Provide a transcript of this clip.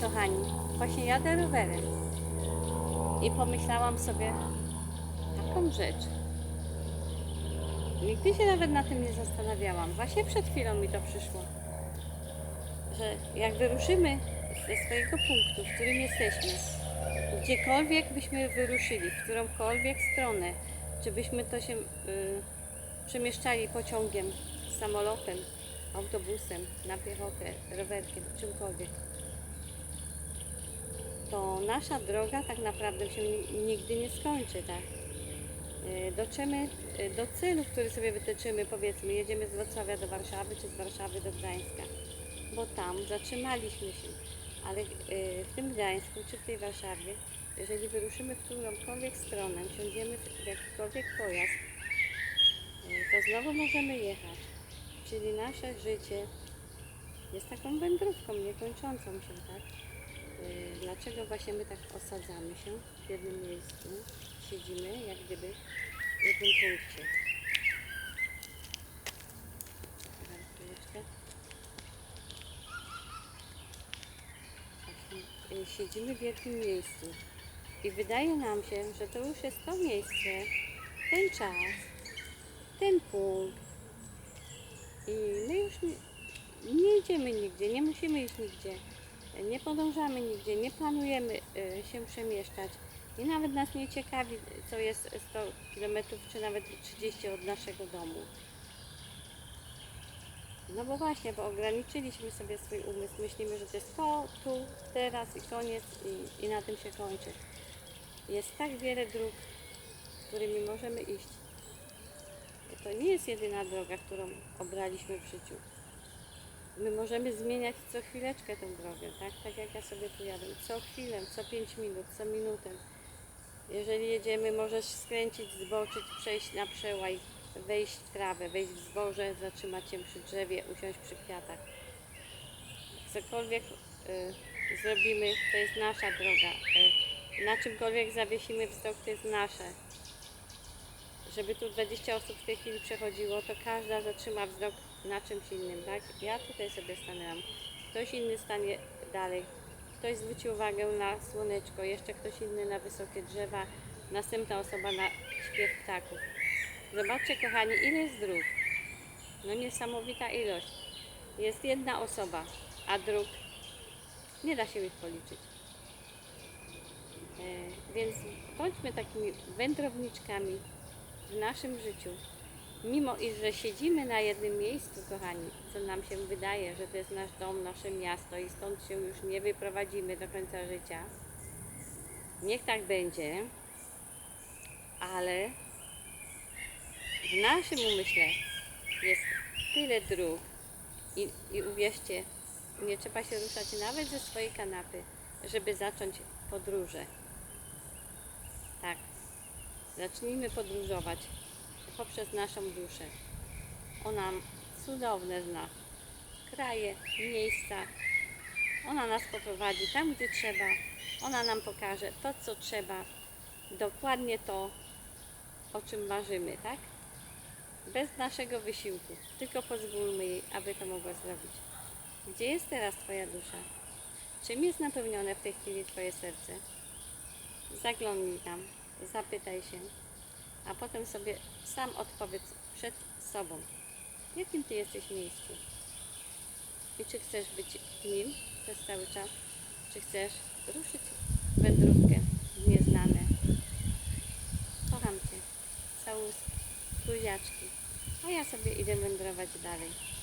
Kochani, właśnie jadę rowerem i pomyślałam sobie taką rzecz. Nigdy się nawet na tym nie zastanawiałam. Właśnie przed chwilą mi to przyszło. Że jak wyruszymy ze swojego punktu, w którym jesteśmy, gdziekolwiek byśmy wyruszyli, w którąkolwiek stronę, czy byśmy to się y, przemieszczali pociągiem, samolotem, autobusem, na piechotę, rowerkiem, czymkolwiek, to nasza droga tak naprawdę się ni- nigdy nie skończy, tak? Y, Dotrzemy y, do celu, który sobie wytyczymy, powiedzmy, jedziemy z Wrocławia do Warszawy, czy z Warszawy do Gdańska, bo tam zatrzymaliśmy się, ale y, w tym Gdańsku, czy w tej Warszawie, jeżeli wyruszymy w którąkolwiek stronę, wsiądziemy w jakikolwiek pojazd, to znowu możemy jechać. Czyli nasze życie jest taką wędrówką niekończącą się, tak? Y, Dlaczego właśnie my tak osadzamy się w jednym miejscu, siedzimy jak gdyby w jednym punkcie. Właśnie, y, Siedzimy w jednym miejscu i wydaje nam się, że to już jest to miejsce, ten czas, ten punkt i my już nie, nie idziemy nigdzie, nie musimy iść nigdzie nie podążamy nigdzie, nie planujemy y, się przemieszczać i nawet nas nie ciekawi, co jest 100 km czy nawet 30 od naszego domu. No bo właśnie, bo ograniczyliśmy sobie swój umysł, myślimy, że to jest to, tu, teraz i koniec i, i na tym się kończy. Jest tak wiele dróg, którymi możemy iść. To nie jest jedyna droga, którą obraliśmy w życiu. My możemy zmieniać co chwileczkę tę drogę, tak? Tak jak ja sobie tu jadę. Co chwilę, co 5 minut, co minutę. Jeżeli jedziemy, możesz skręcić, zboczyć, przejść na przełaj, wejść w trawę, wejść w zboże, zatrzymać się przy drzewie, usiąść przy kwiatach. Cokolwiek y, zrobimy, to jest nasza droga. Y, na czymkolwiek zawiesimy wzrok, to jest nasze żeby tu 20 osób w tej chwili przechodziło, to każda zatrzyma wzrok na czymś innym, tak? Ja tutaj sobie stanęłam, ktoś inny stanie dalej, ktoś zwróci uwagę na słoneczko, jeszcze ktoś inny na wysokie drzewa, następna osoba na śpiew ptaków. Zobaczcie kochani, ile jest dróg. No niesamowita ilość. Jest jedna osoba, a dróg nie da się ich policzyć. E, Więc bądźmy takimi wędrowniczkami w naszym życiu. Mimo iż, że siedzimy na jednym miejscu, kochani, co nam się wydaje, że to jest nasz dom, nasze miasto i stąd się już nie wyprowadzimy do końca życia. Niech tak będzie, ale w naszym umyśle jest tyle dróg i, i uwierzcie, nie trzeba się ruszać nawet ze swojej kanapy, żeby zacząć podróże. Tak. Zacznijmy podróżować poprzez naszą duszę. Ona cudowne zna kraje, miejsca. Ona nas poprowadzi tam, gdzie trzeba. Ona nam pokaże to, co trzeba. Dokładnie to, o czym marzymy, tak? Bez naszego wysiłku. Tylko pozwólmy jej, aby to mogła zrobić. Gdzie jest teraz Twoja dusza? Czym jest napełnione w tej chwili Twoje serce? Zaglądnij tam, zapytaj się, a potem sobie sam odpowiedz przed sobą, w jakim Ty jesteś miejscu i czy chcesz być nim przez cały czas, czy chcesz ruszyć wędrówkę w nieznane. Kocham Cię, całuski, buziaczki, a ja sobie idę wędrować dalej.